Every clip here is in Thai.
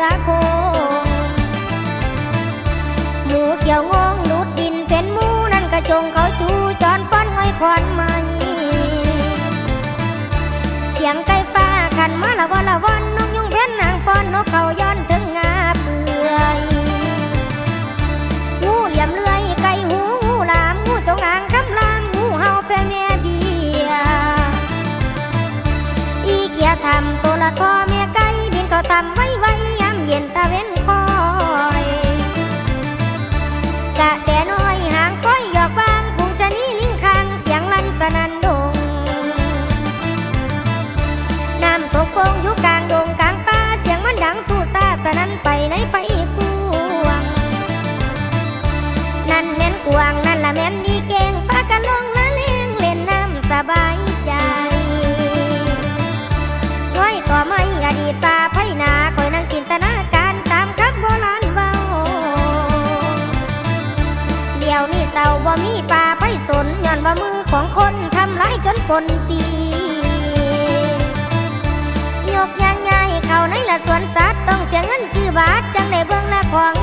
la ว้ยา บ่มีป่าไพสนย้อนว่ามือของคนทำร้ายจนปนปียกยางใหญ่เข้าในละสวนสัตว์ต้องเสียเงินซื้อบาทจังได้เบิ่งละของ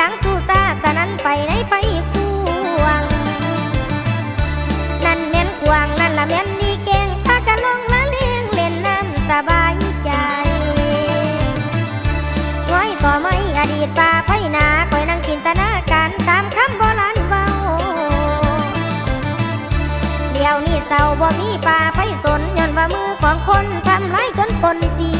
ดังสู้ซาสนันไปไหนไปกวางนั่นแม่นกวางนั่นละแม่นดีเก่งพากันลงละเลียงเล่นน้ำสบายใจน้อยก็ไม่อดีตป่าไพนาคอยนั่งจินตนาการตามคำโบราณเบาเดี๋ยวนี้เศร้าบ่มีป่าไฟสนย้อนว่ามือของคนทำร้ายจนปนปี